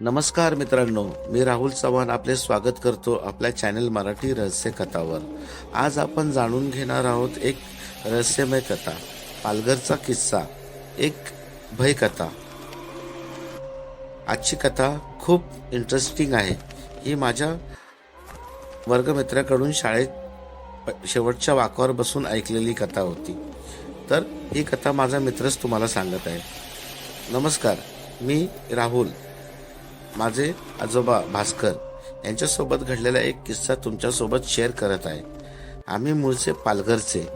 नमस्कार मित्रांनो मी राहुल चव्हाण आपले स्वागत करतो आपल्या चॅनल मराठी रहस्य कथावर. आज आपण जाणून घेणार आहोत एक रहस्यमय कथा पालघरचा किस्सा एक भयकथा. आजची कथा खूप इंटरेस्टिंग आहे. ही माझ्या वर्गमित्राकडून शाळेत शेवटच्या वाकावर बसून ऐकलेली कथा होती. तर ही कथा माझा मित्रच तुम्हाला सांगत आहे. नमस्कार मी राहुल. माझे आजोबा भास्कर यांच्यासोबत घडलेला एक किस्सा तुमच्यासोबत शेअर करत आहे. आम्ही मूळचे पालघरचे.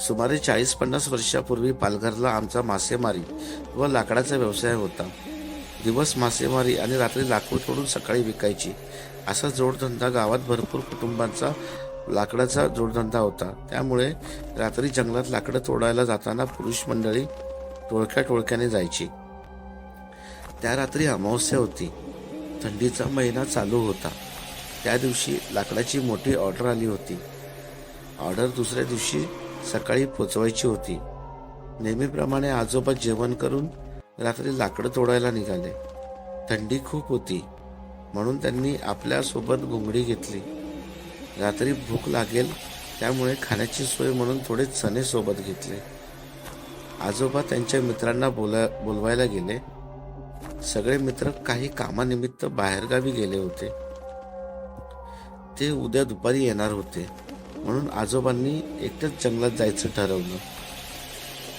सुमारे चाळीस पन्नास वर्षापूर्वी पालघरला आमचा मासेमारी व लाकडाचा व्यवसाय होता. दिवस मासेमारी आणि रात्री लाकूड तोडून सकाळी विकायची असा जोडधंदा गावात भरपूर कुटुंबांचा लाकडाचा जोडधंदा होता. त्यामुळे रात्री जंगलात लाकडं तोडायला जाताना पुरुष मंडळी टोळक्या टोळक्याने जायची. त्या रात्री अमावस्या होती. थंडीचा महिना चालू होता. त्या दिवशी लाकडाची मोठी ऑर्डर आली होती. ऑर्डर दुसऱ्या दिवशी सकाळी पोचवायची होती. नेहमीप्रमाणे आजोबा जेवण करून रात्री लाकडं तोडायला निघाले. थंडी खूप होती म्हणून त्यांनी आपल्यासोबत घोंगडी घेतली. रात्री भूक लागेल त्यामुळे खाण्याची सोय म्हणून थोडे चणे सोबत घेतले. आजोबा त्यांच्या मित्रांना बोला बोलवायला गेले. सगळे मित्र काही कामानिमित्त बाहेरगावी गेले होते. ते उद्या दुपारी येणार होते. म्हणून आजोबांनी एकटंच जंगलात जायचं ठरवलं.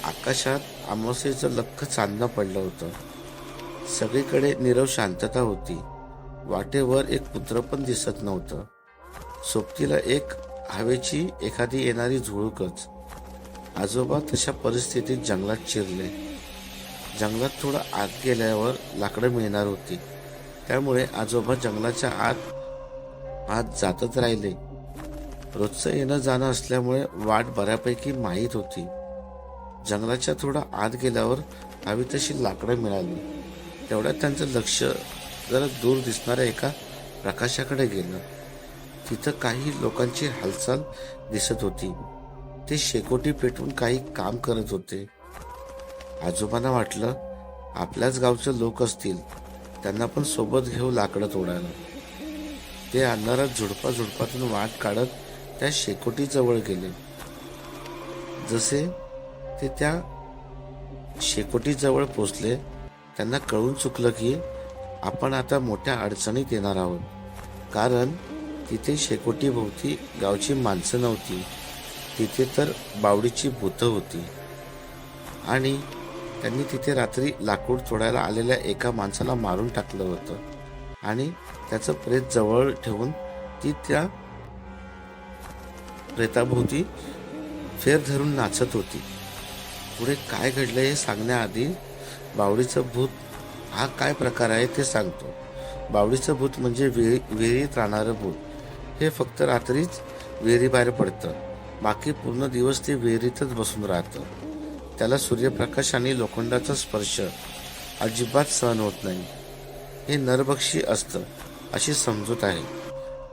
आकाशात अमावस्येचं लख्ख चांदणं पडलं होतं. सगळीकडे नीरव शांतता होती. वाटेवर एक पुत्र पण दिसत नव्हतं. सोबतीला एक हवेची एखादी येणारी झुळूकच. आजोबा तशा परिस्थितीत जंगलात चिरले. जंगलात थोडं आत गेल्यावर लाकडं मिळणार होती. त्यामुळे आजोबा जंगलाच्या आत आत जातच राहिले. रोजचं येणं जाणं असल्यामुळे वाट बऱ्यापैकी माहीत होती. जंगलाच्या थोडं आत गेल्यावर हवी तशी लाकडं मिळाली. तेवढ्यात त्यांचं लक्ष जरा दूर दिसणाऱ्या एका प्रकाशाकडे गेलं. तिथं काही लोकांची हालचाल दिसत होती. ते शेकोटी पेटवून काही काम करत होते. आजोबांना वाटलं आपल्याच गावचे लोक असतील त्यांना पण सोबत घेऊ लाकडं तोडायला. ते अंधारात झुडपा झुडपातून वाट काढत त्या शेकोटीजवळ गेले. जसे ते त्या शेकोटीजवळ पोचले त्यांना कळून चुकलं की आपण आता मोठ्या अडचणीत येणार आहोत. कारण तिथे शेकोटीभोवती गावची माणसं नव्हती. तिथे तर बावडीची भूतं होती. आणि त्यांनी तिथे रात्री लाकूड तोडायला आलेल्या एका माणसाला मारून टाकलं होतं. आणि त्याचं प्रेत जवळ ठेवून ती त्या प्रेताभोवती फेर धरून नाचत होती. पुढे काय घडलं हे सांगण्याआधी बावडीचं भूत हा काय प्रकार आहे ते सांगतो. बावडीचं भूत म्हणजे विहिरी विहिरीत राहणारं भूत. हे फक्त रात्रीच विहिरीबाहेर पडतं. बाकी पूर्ण दिवस ते विहिरीतच बसून राहतं. त्याला सूर्यप्रकाश आणि लोखंडाचा स्पर्श अजिबात सहन होत नाही. हे नरभक्षी असतं अशी समजूत आहे.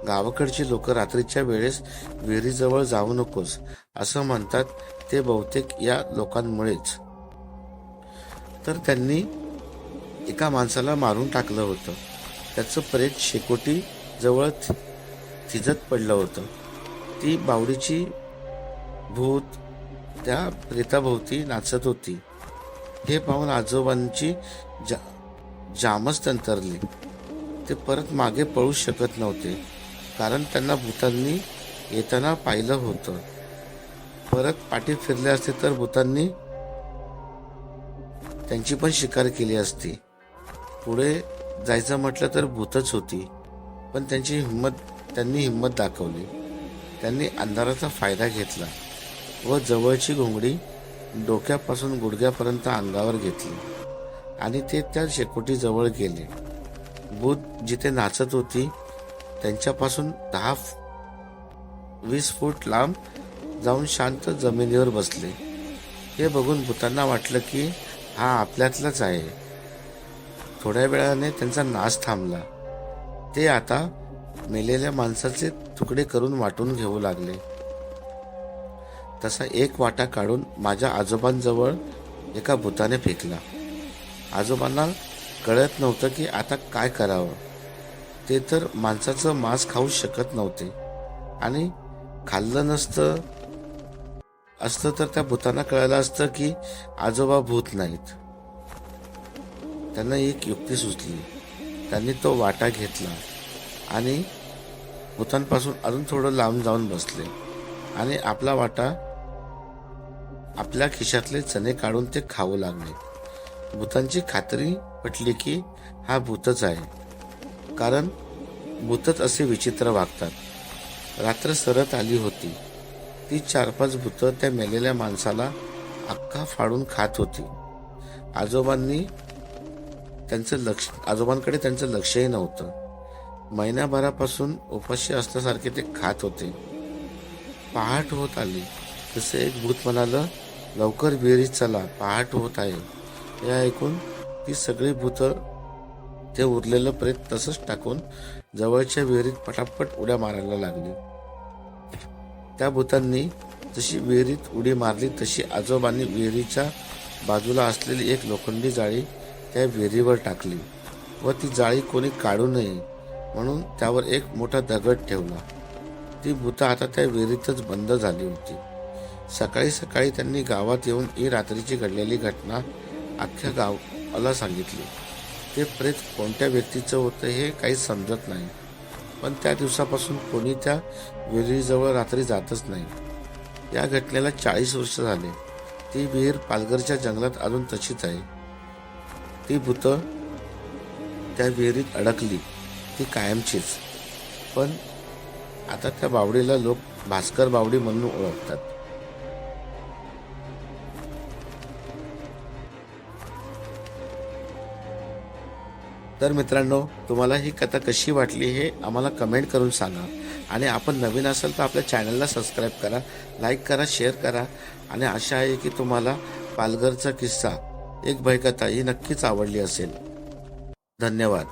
गावाकडची लोक रात्रीच्या वेळेस विहिरीजवळ जाऊ नकोस असं म्हणतात ते बहुतेक या लोकांमुळेच. तर त्यांनी एका माणसाला मारून टाकलं होतं. त्याचं प्रेत शेकोटी जवळ थिजत पडलं होतं. ती बावडीची भूत त्या प्रेताभोवती नाचत होती. हे पाहून आजोबांची जा जामच तंतरली. ते परत मागे पळू शकत नव्हते कारण त्यांना भूतांनी येताना पाहिलं होतं. परत पाठी फिरले असते तर भूतांनी त्यांची पण शिकार केली असती. पुढे जायचं म्हटलं तर भूतच होती पण त्यांची हिंमत त्यांनी हिंमत दाखवली. त्यांनी अंधाराचा फायदा घेतला. व जवळची घोंगडी डोक्यापासून गुडघ्यापर्यंत अंगावर घेतली. आणि ते त्या शेकोटी जवळ गेले. भूत जिथे नाचत होती त्यांच्यापासून दहा वीस फूट लांब जाऊन शांत जमिनीवर बसले. हे बघून भूतांना वाटलं की हा आपल्यातलाच आहे. थोड्या वेळाने त्यांचा नाश थांबला. ते आता मेलेल्या माणसाचे तुकडे करून वाटून घेऊ लागले. तसा एक वाटा काढून माझ्या आजोबांजवळ एका भूताने फेकला. आजोबांना कळत नव्हतं की आता काय करावं. ते तर माणसाचं मांस खाऊ शकत नव्हते आणि खाल्लं नसतं. असतं तर त्या भूतांना कळलं असतं की आजोबा भूत नाहीत. त्यांना एक युक्ती सुचली. त्यांनी तो वाटा घेतला आणि भूतांपासून अजून थोडं लांब जाऊन बसले आणि आपला वाटा आपल्या खिशातले चणे काढून ते खाऊ लागले. भूतांची खात्री पटली की हा भूतच आहे. कारण भूतच असे विचित्र वागतात. रात्र सरत आली होती. ती चार पाच भूतं त्या मेलेल्या माणसाला अख्खा फाडून खात होती. आजोबांनी त्यांचं लक्ष आजोबांकडे त्यांचं लक्षही नव्हतं. महिन्याभरापासून उपाशी असल्यासारखे ते खात होते. पहाट होत आली. तसे एक भूत म्हणालं लवकर विहिरीत चला पहाट होत आहे. हे ऐकून ती सगळी भूतं ते उरलेलं प्रेत तसंच टाकून जवळच्या विहिरीत पटापट उड्या मारायला लागली. त्या भूतांनी जशी विहिरीत उडी मारली तशी आजोबांनी विहिरीच्या बाजूला असलेली एक लोखंडी जाळी त्या विहिरीवर टाकली व ती जाळी कोणी काढू नये म्हणून त्यावर एक मोठा दगड ठेवला. ती भूतं आता त्या विहिरीतच बंद झाली होती. सकाळी सकाळी त्यांनी गावात येऊन ही रात्रीची घडलेली घटना अख्ख्या गावाला सांगितली. ते प्रेत कोणत्या व्यक्तीचं होतं हे काही समजत नाही. पण त्या दिवसापासून कोणी त्या विहिरीजवळ रात्री जातच नाही. या घटनेला चाळीस वर्ष झाले. ती विहीर पालघरच्या जंगलात अजून तशीच आहे. ती भूतं त्या विहिरीत अडकली. ती कायमचीच. पण आता त्या बावडीला लोक भास्कर बावडी म्हणून ओळखतात. तर मित्रांनो तुम्हाला ही कथा कशी वाटली हे आम्हाला कमेंट करून सांगा. आणि आपण नवीन असाल तर आपल्या चॅनलला सबस्क्राईब करा लाईक करा शेअर करा. आणि आशा आहे की तुम्हाला पालघरचा किस्सा एक भयकथा ही नक्कीच आवडली असेल. धन्यवाद.